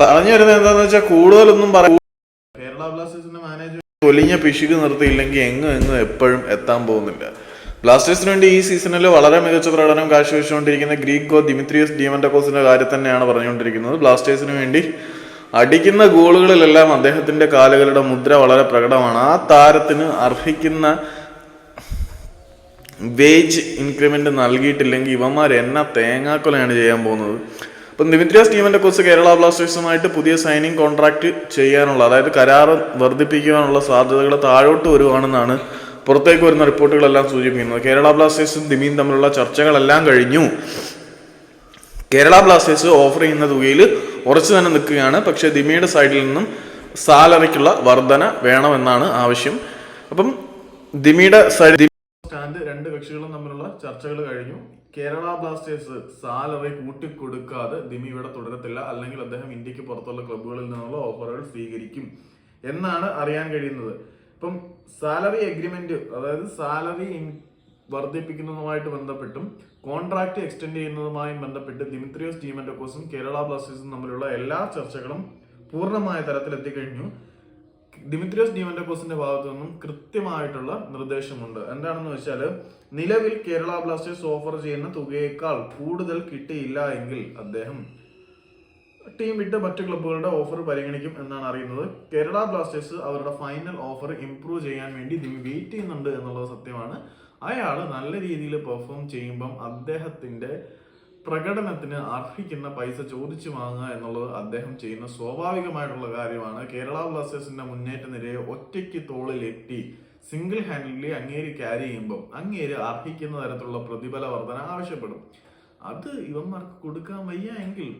പറഞ്ഞു വരുന്നത് എന്താന്ന് വെച്ചാൽ കൂടുതലൊന്നും പറയാം കേരള ബ്ലാസ്റ്റേഴ്സിന്റെ മാനേജ്മെന്റ് ഒലിഞ്ഞ പിശുക്ക് നിർത്തിയില്ലെങ്കിൽ എങ്ങും എങ്ങും എപ്പോഴും എത്താൻ പോകുന്നില്ല. ബ്ലാസ്റ്റേഴ്സിന് വേണ്ടി ഈ സീസണിൽ വളരെ മികച്ച പ്രകടനം കാഴ്ചവെച്ചുകൊണ്ടിരിക്കുന്ന ഗ്രീക്കോ ദിമിത്രിയസ് ഡിമൻഡക്കോസിന്റെ കാര്യം തന്നെയാണ് പറഞ്ഞുകൊണ്ടിരിക്കുന്നത്. ബ്ലാസ്റ്റേഴ്സിന് വേണ്ടി അടിക്കുന്ന ഗോളുകളിലെല്ലാം അദ്ദേഹത്തിന്റെ കാലുകളുടെ മുദ്ര വളരെ പ്രകടമാണ്. ആ താരത്തിന് അർഹിക്കുന്ന വേജ് ഇൻക്രിമെന്റ് നൽകിയിട്ടില്ലെങ്കിൽ ഇവന്മാർ എന്നാ തേങ്ങാക്കൊലയാണ് ചെയ്യാൻ പോകുന്നത്? അപ്പം ദിമിത്രിയാസ് ടീമിന്റെ കോച്ച് കേരള ബ്ലാസ്റ്റേഴ്സുമായിട്ട് പുതിയ സൈനിങ് കോൺട്രാക്ട് ചെയ്യാനുള്ള അതായത് കരാർ വർദ്ധിപ്പിക്കുവാനുള്ള സാധ്യതകൾ താഴോട്ട് വരുവാണെന്നാണ് പുറത്തേക്ക് വരുന്ന റിപ്പോർട്ടുകളെല്ലാം സൂചിപ്പിക്കുന്നത്. കേരള ബ്ലാസ്റ്റേഴ്സും ദിമിയും തമ്മിലുള്ള ചർച്ചകളെല്ലാം കഴിഞ്ഞു. കേരള ബ്ലാസ്റ്റേഴ്സ് ഓഫർ ചെയ്യുന്ന തുകയിൽ ഉറച്ചു തന്നെ നിൽക്കുകയാണ്. പക്ഷേ ദിമിയുടെ സൈഡിൽ നിന്നും സാലറിക്കുള്ള വർധന വേണമെന്നാണ് ആവശ്യം. അപ്പം ദിമിയുടെ സൈഡ് സ്റ്റാൻഡ് രണ്ട് കക്ഷികളും തമ്മിലുള്ള ചർച്ചകൾ കഴിഞ്ഞു. കേരള ബ്ലാസ്റ്റേഴ്സ് സാലറി കൂട്ടിക്കൊടുക്കാതെ ദിമി ഇവിടെ തുടരത്തില്ല. അല്ലെങ്കിൽ അദ്ദേഹം ഇന്ത്യയ്ക്ക് പുറത്തുള്ള ക്ലബ്ബുകളിൽ നിന്നുള്ള ഓഫറുകൾ സ്വീകരിക്കും എന്നാണ് അറിയാൻ കഴിയുന്നത്. ഇപ്പം സാലറി എഗ്രിമെന്റ് അതായത് സാലറി വർദ്ധിപ്പിക്കുന്നതുമായിട്ട് ബന്ധപ്പെട്ടും കോൺട്രാക്ട് എക്സ്റ്റെൻഡ് ചെയ്യുന്നതുമായും ബന്ധപ്പെട്ട് ദിമിത്രിയോസ് ടീമൻഡോക്കോസും കേരള ബ്ലാസ്റ്റേഴ്സും തമ്മിലുള്ള എല്ലാ ചർച്ചകളും പൂർണമായ തലത്തിൽ എത്തിക്കഴിഞ്ഞു ദിമിത്രിയോസ് ഡിമൻഡോക്കോസിന്റെ ഭാഗത്തു നിന്നും കൃത്യമായിട്ടുള്ള നിർദ്ദേശമുണ്ട്. എന്താണെന്ന് വെച്ചാൽ നിലവിൽ കേരള ബ്ലാസ്റ്റേഴ്സ് ഓഫർ ചെയ്യുന്ന തുകയേക്കാൾ കൂടുതൽ കിട്ടിയില്ല എങ്കിൽ അദ്ദേഹം ടീം വിട്ട് മറ്റു ക്ലബ്ബുകളുടെ ഓഫർ പരിഗണിക്കും എന്നാണ് അറിയുന്നത്. കേരള ബ്ലാസ്റ്റേഴ്സ് അവരുടെ ഫൈനൽ ഓഫർ ഇംപ്രൂവ് ചെയ്യാൻ വേണ്ടി ദിമി വെയിറ്റ് ചെയ്യുന്നുണ്ട് എന്നുള്ളത് സത്യമാണ്. അയാൾ നല്ല രീതിയിൽ പെർഫോം ചെയ്യുമ്പം അദ്ദേഹത്തിന്റെ പ്രകടനത്തിന് അർഹിക്കുന്ന പൈസ ചോദിച്ചു വാങ്ങുക എന്നുള്ളത് അദ്ദേഹം ചെയ്യുന്ന സ്വാഭാവികമായിട്ടുള്ള കാര്യമാണ്. കേരള ബ്ലാസ്റ്റേഴ്സിന്റെ മുന്നേറ്റ നിരയെ ഒറ്റയ്ക്ക് തോളിലെത്തി സിംഗിൾ ഹാൻഡിലി അങ്ങേര് ക്യാരി ചെയ്യുമ്പോൾ അങ്ങേര് അർഹിക്കുന്ന തരത്തിലുള്ള പ്രതിഫല വർധന ആവശ്യപ്പെടും. അത് ഇവന്മാർക്ക് കൊടുക്കാൻ വയ്യ എങ്കിൽ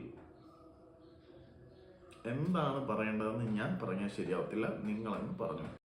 എന്താണ് പറയേണ്ടതെന്ന് ഞാൻ പറഞ്ഞാൽ ശരിയാവത്തില്ല. നിങ്ങളങ്ങ് പറഞ്ഞു.